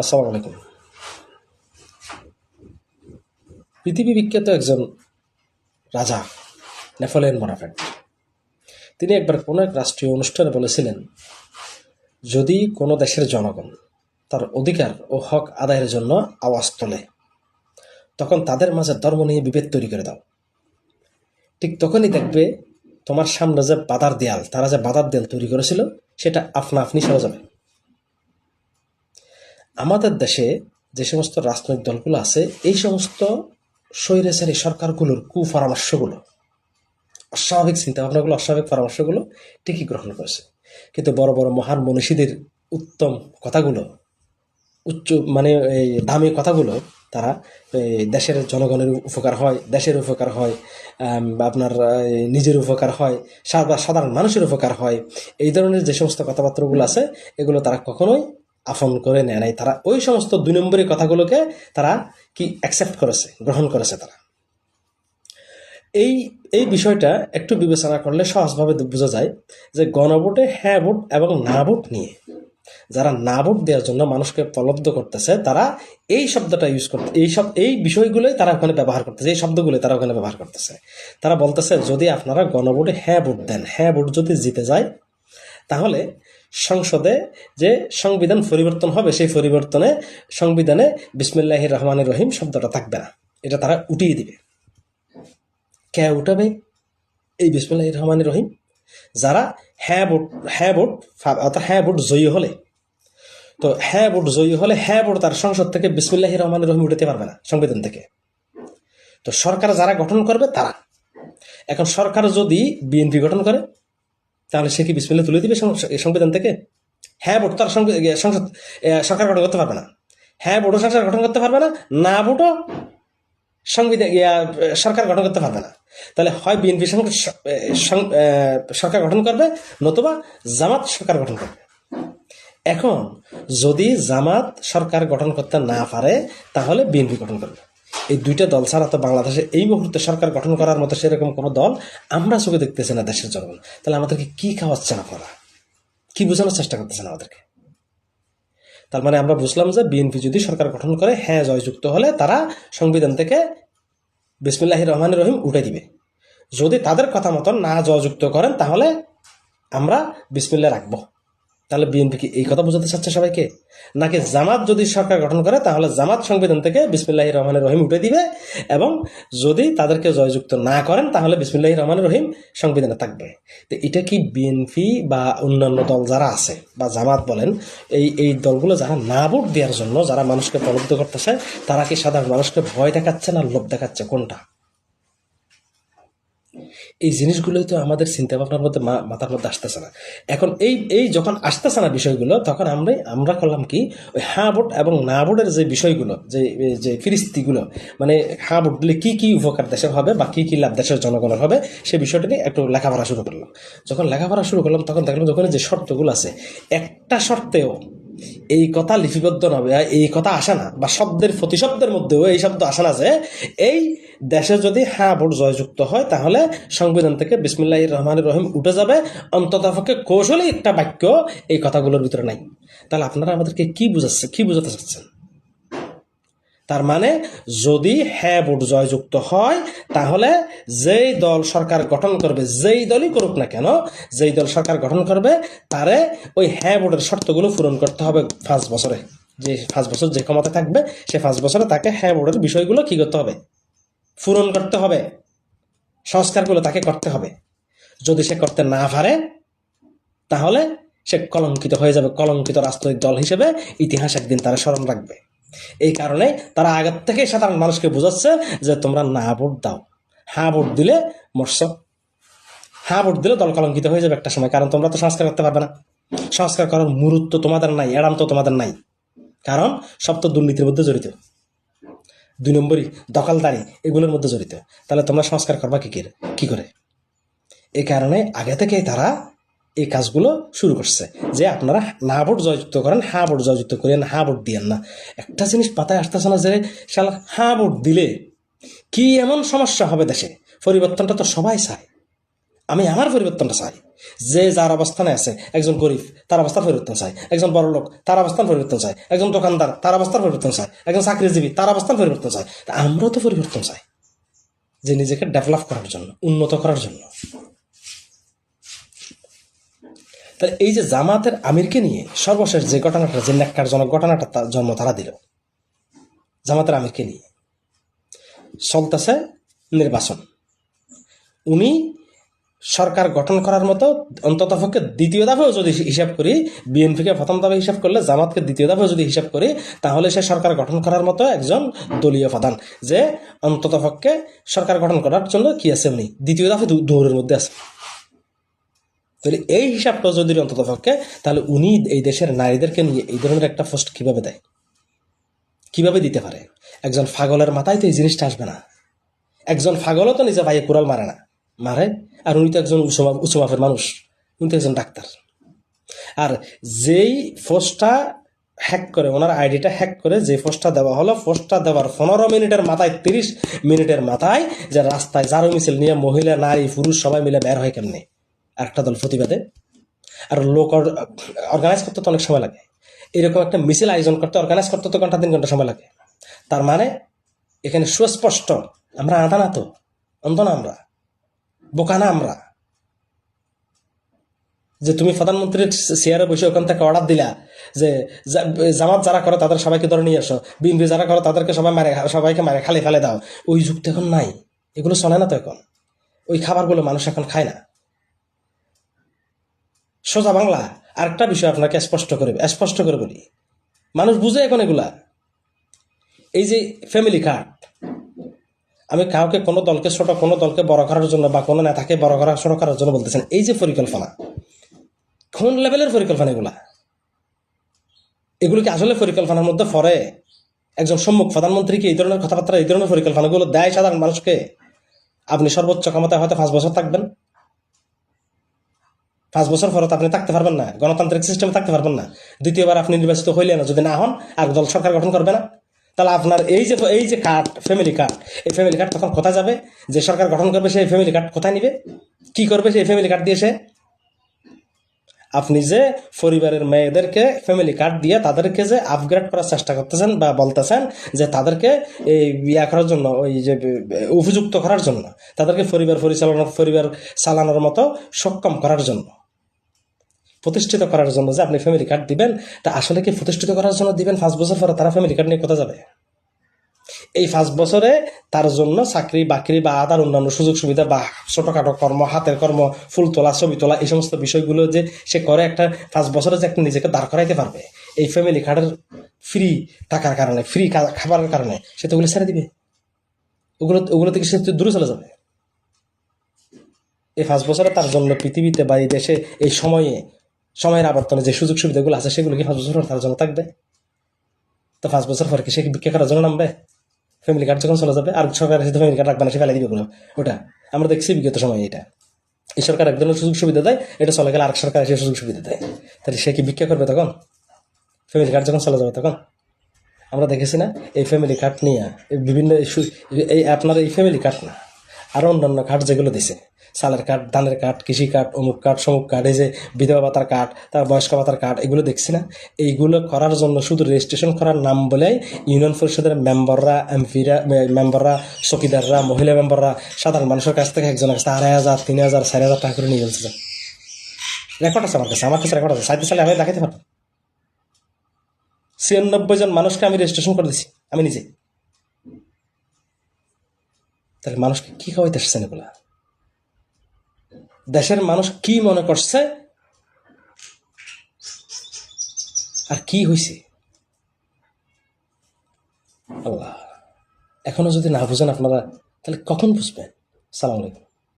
আসসালামু আলাইকুম। পৃথিবী বিখ্যাত একজন রাজা, নেপোলিয়ন বোনাপার্ট তিনি একবার কোনো এক রাষ্ট্রীয় অনুষ্ঠানে বলেছিলেন, যদি কোনো দেশের জনগণ তার অধিকার ও হক আদায়ের জন্য আওয়াজ তোলে, তখন তাদের মাঝে ধর্ম নিয়ে বিভেদ তৈরি করে দাও। ঠিক তখনই দেখবে তোমার সামনে যে বাধার দেয়াল, তারা যে বাধার দেয়াল তৈরি করেছিল, সেটা আপনা আপনি সরে যাবে। আমাদের দেশে যে সমস্ত রাজনৈতিক দলগুলো আছে, এই সমস্ত স্বৈরাচারী সরকারগুলোর কুপরামর্শগুলো, অস্বাভাবিক চিন্তাভাবনাগুলো, অস্বাভাবিক পরামর্শগুলো ঠিকই গ্রহণ করেছে। কিন্তু বড় বড় মহান মনীষীদের উত্তম কথাগুলো, উচ্চ মানে এই দামি কথাগুলো তারা দেশের জনগণের উপকার হয়, দেশের উপকার হয় আপনার নিজের উপকার হয় সাধারণ মানুষের উপকার হয়। এই ধরনের যে সমস্ত কথাবার্তাগুলো আছে, এগুলো তারা কখনোই আফন করে নেয় নাই। তারা ওই সমস্ত দুই নম্বরী কথাগুলোকে তারা কি অ্যাকসেপ্ট করেছে, গ্রহণ করেছে তারা। এই এই বিষয়টা একটু বিবেচনা করলে সহজভাবে বোঝা যায় যে গণভোটে হ্যাঁ ভোট এবং না ভোট নিয়ে যারা না ভোট দেওয়ার জন্য মানুষকে প্রলব্ধ করতেছে, তারা এই শব্দটা ইউজ করতে এই সব, এই বিষয়গুলোই তারা ওখানে ব্যবহার করতেছে, এই শব্দগুলোই তারা ওখানে ব্যবহার করতেছে। তারা বলতেছে, যদি আপনারা গণভোটে হ্যাঁ ভোট দেন হ্যাঁ ভোট যদি জিতে যায়, তাহলে সংসদে যে সংবিধান পরিবর্তন হবে, সেই পরিবর্তনে সংবিধানে বিসমিল্লাহ রহমান রহিম শব্দটা থাকবে না। এটা তারা উঠিয়ে দিবে। কে উঠাবে? এই বিসমিল্লাহ রহমান রহিম। যারা হ্যাঁ ভোট হ্যাঁ ভোট অর্থাৎ হ্যাঁ ভোট জয়ী হলে। তো হ্যাঁ ভোট জয়ী হলে হ্যাঁ ভোট তার সংসদ থেকে বিসমিল্লাহ রহমান রহিম উঠাতে পারবে না সংবিধান থেকে। তো সরকার যারা গঠন করবে তারা। এখন সরকার যদি বিএনপি গঠন করে তাহলে সে কি বিসমিল্লা তুলে দিবে সংবিধান থেকে? হ্যাঁ ভোট তার সংসদ সরকার গঠন করতে পারবে না। হ্যাঁ ভোটও সরকার গঠন করতে পারবে না না ভোটও সংবিধান সরকার গঠন করতে পারবে না। তাহলে হয় বিএনপি সরকার গঠন করবে, নতুবা জামাত সরকার গঠন করবে। এখন যদি জামাত সরকার গঠন করতে না পারে, তাহলে বিএনপি গঠন করবে। এই দুইটা দল ছাড়া তো বাংলাদেশে এই মুহূর্তে সরকার গঠন করার মতো সেরকম কোনো দল আমরা চোখে দেখতেছি না দেশের জনগণ। তাহলে আমাদেরকে কি খাওয়াচ্ছে না করা কি বোঝানোর চেষ্টা করতেছেন আমাদেরকে? তার মানে আমরা বুঝলাম যে বিএনপি যদি সরকার গঠন করে হ্যাঁ জয়যুক্ত হলে তারা সংবিধান থেকে বিসমিল্লাহ রহমান রহিম উঠে দিবে। যদি তাদের কথা মতন না জয়যুক্ত করেন, তাহলে আমরা বিসমিল্লা রাখব। তাহলে বিএনপি কি এই কথা বোঝাতে চাচ্ছে সবাইকে? নাকি জামাত যদি সরকার গঠন করে, তাহলে জামাত সংবিধান থেকে বিসমিল্লাহ রহমানের রহিম উঠে দিবে এবং যদি তাদেরকে জয়যুক্ত না করেন, তাহলে বিসমিল্লাহ রহমানের রহিম সংবিধানে থাকবে। তো এটা কি বিএনপি বা অন্যান্য দল যারা আছে, বা জামাত বলেন, এই এই দলগুলো যারা না ভোট দেওয়ার জন্য, যারা মানুষকে প্রলুব্ধ করতেছে, তারা কি সাধারণ মানুষকে ভয় দেখাচ্ছে না লোভ দেখাচ্ছে? কোনটা? এই জিনিসগুলোই তো আমাদের চিন্তা ভাবনার মধ্যে মাথার মধ্যে আসতেছে না। এখন এই এই যখন আসতেছে না বিষয়গুলো, তখন আমরা আমরা করলাম কি, ওই হ্যাঁ ভোট এবং না ভোটের যে বিষয়গুলো, যে যে ফিরিস্তিগুলো মানে হ্যাঁ ভোট দিলে কী, কি উপকার দেশের হবে বা কী কী লাভ দেশের জনগণের হবে, সে বিষয়টা নিয়ে একটু লেখাপড়া শুরু করলাম। যখন লেখাপড়া শুরু করলাম, তখন দেখলাম যখন যে শর্তগুলো আছে, একটা শর্তেও এই কথা লিপিবদ্ধ নবে এই কথা আসে না বা শব্দের, প্রতিশব্দের মধ্যেও এই শব্দ আসে না যে, এই দেশে যদি হ্যাঁ ভোট জয়যুক্ত হয়, তাহলে সংবিধান থেকে বিসমিল্লাহ রহমান রহিম উঠে যাবে। অন্ততপক্ষে কৌশলে একটা বাক্য এই কথাগুলোর ভিতরে নাই। তাহলে আপনারা আমাদেরকে কি বুঝাচ্ছে, কি বুঝাতে চাচ্ছেন? তার মানে যদি হ্যাঁ ভোট জয়যুক্ত হয়, তাহলে যেই দল সরকার গঠন করবে, যেই দলই করুক না কেন, যেই দল সরকার গঠন করবে, তারে ওই হ্যাঁ ভোটের শর্তগুলো পূরণ করতে হবে পাঁচ বছরে। যে পাঁচ বছর যে ক্ষমতা থাকবে, সে পাঁচ বছরে তাকে হ্যাঁ ভোটের বিষয়গুলো কি করতে হবে? পূরণ করতে হবে, সংস্কারগুলো তাকে করতে হবে। যদি সে করতে না পারে, তাহলে সে কলঙ্কিত হয়ে যাবে, কলঙ্কিত রাজনৈতিক দল হিসেবে ইতিহাস একদিন তারা স্মরণ রাখবে। এই কারণে তারা আগের থেকে সাধারণ মানুষকে বোঝাচ্ছে যে তোমরা না ভোট দাও। হ্যাঁ ভোট দিলে মরছ। হ্যাঁ ভোট দিলে দল কলঙ্কিত হয়ে যাবে একটা সময়, কারণ তোমরা তো সংস্কার করতে পারবে না। সংস্কার করার মুহূর্ত তোমাদের নাই এড়াম তো তোমাদের নাই। কারণ সব তো দুর্নীতির মধ্যে জড়িত। দুই নম্বরই দখলদারি, এগুলোর মধ্যে জড়িত। তাহলে তোমরা সংস্কার করবা কী করে কি করে? এই কারণে আগে থেকেই তারা এই কাজগুলো শুরু করছে। যে আপনারা না ভোট জয়যুক্ত করেন, হাঁ ভোট জয়যুক্ত করেন হাঁ ভোট দিয়েন না। একটা জিনিস পাতায় আসতেছে না যে, শালা, হাঁ ভোট দিলে কি এমন সমস্যা হবে দেশে? পরিবর্তনটা তো সবাই চায়। আমি আমার পরিবর্তনটা চাই। যে যার অবস্থানে আছে, একজন গরিব, তার অবস্থার পরিবর্তন চাই। একজন বড় লোক, তার অবস্থান পরিবর্তন চাই। একজন দোকানদার, তার অবস্থার পরিবর্তন চাই। একজন চাকরিজীবী, তার অবস্থান পরিবর্তন চাই। তা আমরাও তো পরিবর্তন চাই। যে নিজেকে ডেভেলপ করার জন্য, উন্নত করার জন্য। তাহলে এই যে জামাতের আমিরকে নিয়ে সর্বশেষ যে ঘটনাটা, যে ন্যাক্কারজনক ঘটনাটা তার জন্ম তারা দিল। জামাতের আমিরকে নিয়ে। চলতেছে নির্বাচন। উনি সরকার গঠন করার মতো অন্তত পক্ষে দ্বিতীয় দফাও যদি হিসাব করি, বিএনপিকে প্রথম দফা হিসাব করলে জামাতকে দ্বিতীয় দফাও যদি হিসাব করি, তাহলে সে সরকার গঠন করার মতো একজন দলীয় প্রধান, যে অন্তত পক্ষে সরকার গঠন করার জন্য কি আছে উনি দ্বিতীয় দফা দৌড়ের মধ্যে আছে। তাহলে এই হিসাবটা যদি অন্তত পক্ষে, তাহলে উনি এই দেশের নারীদেরকে নিয়ে এই ধরনের একটা পোস্ট কীভাবে দেয়? কীভাবে দিতে পারে? একজন পাগলের মাথায় তো এই জিনিসটা আসবে না। একজন পাগলও তো নিজে ভাইয়ে কুড়াল মারে না। মারে, আর উনি তো একজন উচ্চমা- উচ্চমাপের মানুষ, উনি তো একজন ডাক্তার। আর যেই পোস্টটা হ্যাক করে, ওনার আইডিটা হ্যাক করে যে পোস্টটা দেওয়া হলো পোস্টটা দেওয়ার পনেরো মিনিটের মাথায়, তিরিশ মিনিটের মাথায় যে রাস্তায় জারো মিছিল নিয়ে মহিলা, নারী, পুরুষ সবাই মিলে বের হয় কেমনি? একটা দল প্রতিবাদে। আর লোক অর্গানাইজ করতে তো অনেক সময় লাগে। এরকম একটা মিছিল আয়োজন করতে অর্গানাইজ করতে তো ঘণ্টা তিন ঘণ্টা সময় লাগে। তার মানে এখানে সুস্পষ্ট, আমরা আধা না তো, অন্ধ না আমরা। বোকা না আমরা? যে তুমি প্রধানমন্ত্রীর চেয়ারে বসে ওখান থেকে অর্ডার দিলা যে জামাত যারা করে তাদের সবাইকে ধরে নিয়ে আসো, বিএনপি যারা করে তাদেরকে সবাই মারে, সবাইকে মারে, খালে ফেলে দাও। ওই যুগ তো এখন নাই, এগুলো চলে না তো এখন? ওই খাবারগুলো মানুষ এখন খায় না। সোজা বাংলা, আরেকটা বিষয় আপনাকে স্পষ্ট করে স্পষ্ট করে বলি। মানুষ বুঝে এখন এগুলা। এই যে ফ্যামিলি কার্ড আমি কাউকে কোনো দলকে ছোট, কোনো দলকে বড় করার জন্য বা কোনো নেতাকে বড় করার ছোট করার জন্য বলতেছেন, এই যে পরিকল্পনা, কোন লেভেলের পরিকল্পনা এগুলা? এগুলো কি আসলে পরিকল্পনার মধ্যে পড়ে? একজন সম্মুখ প্রধানমন্ত্রীকে এই ধরনের কথাবার্তা, এই ধরনের পরিকল্পনাগুলো দেয় সাধারণ মানুষকে? আপনি সর্বোচ্চ ক্ষমতায় হয়তো পাঁচ বছর থাকবেন। পাঁচ বছর পরে আপনি থাকতে পারবেন না, গণতান্ত্রিক সিস্টেমে থাকতে পারবেন না। দ্বিতীয়বার আপনি নির্বাচিত হইলে না যদি না হন আর দল সরকার গঠন করবে না। তাহলে আপনার এই যে এই যে কার্ড ফ্যামিলি কার্ড এই ফ্যামিলি কার্ড তখন কোথায় যাবে? যে সরকার গঠন করবে, সেই ফ্যামিলি কার্ড কোথায় নিবে? কি করবে সেই ফ্যামিলি কার্ড দিয়ে সে? আপনি যে পরিবারের মেয়েদেরকে ফ্যামিলি কার্ড দিয়ে তাদেরকে যে আপগ্রেড করার চেষ্টা করতেছেন বা বলতেছেন যে তাদেরকে এই ইয়া করার জন্য, ওই যে উপযুক্ত করার জন্য, তাদেরকে পরিবার পরিচালনা, পরিবার চালানোর মতো সক্ষম করার জন্য। প্রতিষ্ঠিত করার জন্য যে আপনি ফ্যামিলি কার্ড দিবেন, তা আসলে কি প্রতিষ্ঠিত করার জন্য দিবেন? পাঁচ বছর পরে তারা ফ্যামিলি কার্ড নিয়ে কোথায় যাবে? এই পাঁচ বছরে তার জন্য চাকরি, বাকরি বা আদার অন্যান্য সুযোগ সুবিধা বা ছোটখাটো কর্ম, হাতের কর্ম, ফুল তোলা, ছবি তোলা, এই সমস্ত বিষয়গুলো যে সে করে একটা পাঁচ বছরে যে একটা নিজেকে দাঁড় করাইতে পারবে, এই ফ্যামিলি কার্ডের ফ্রি টাকার কারণে ফ্রি খাবারের কারণে সে তো ওগুলো ছেড়ে দিবে। ওগুলো ওগুলো থেকে সে দূরে চলে যাবে। এই পাঁচ বছরে তার জন্য পৃথিবীতে বা এই দেশে এই সময়ে সময়ের আবর্তনে যে সুযোগ সুবিধাগুলো আছে সেগুলো কি পাঁচ বছর পর তার জন্য থাকবে? তো পাঁচ বছর পরে কি সে ভিক্ষা করার জন্য নামবে? ফ্যামিলি কার্ড যখন চলে যাবে, আর সরকার এসে ফ্যামিলি কার্ড রাখবে না, সে ফেলে দিবে ওটা। আমরা দেখছি বিগত সময় এটা। এই সরকার এক ধরনের সুযোগ সুবিধা দেয়, এটা চলে গেলে আরেক সরকার এসে সুযোগ সুবিধা দেয়। তাহলে সে কি ভিক্ষা করবে তখন? ফ্যামিলি কার্ড যখন চলে যাবে তখন? আমরা দেখেছি না, এই ফ্যামিলি কার্ড নিয়ে বিভিন্ন এই আপনার এই ফ্যামিলি কার্ড না। আরও অন্যান্য কার্ড যেগুলো দিছে। সালের কার্ড ধানের কার্ড কৃষি কার্ড অমুক কার্ড সমুক কার্ড এই যে বিধবা ভাতার কার্ড তার বয়স্ক ভাতার কার্ড এগুলো দেখছি না। এইগুলো করার জন্য শুধু রেজিস্ট্রেশন করার নাম বলেই ইউনিয়ন পরিষদের মেম্বাররা, এমপিরা মেম্বাররা, চকিদাররা, মহিলা মেম্বাররা, সাধারণ মানুষের কাছ থেকে একজনের কাছে আড়াই হাজার, তিন হাজার, চার হাজার টাকা করে নিয়ে ফেলছে রেকর্ড আছে আমার কাছে আমার কাছে রেকর্ড আছে। সাইতে সালে আমি দেখাতে পারব ছিয়ানব্বই জন মানুষকে আমি রেজিস্ট্রেশন করে দিছি, আমি নিজে। তাহলে মানুষকে কি খাওয়াইতে এগুলা? দেশের মানুষ কি মনে করছে? আর কি হয়েছে আল্লাহ, এখনও যদি না বুঝেন আপনারা, তাহলে কখন বুঝবেন? সালাম আলাইকুম।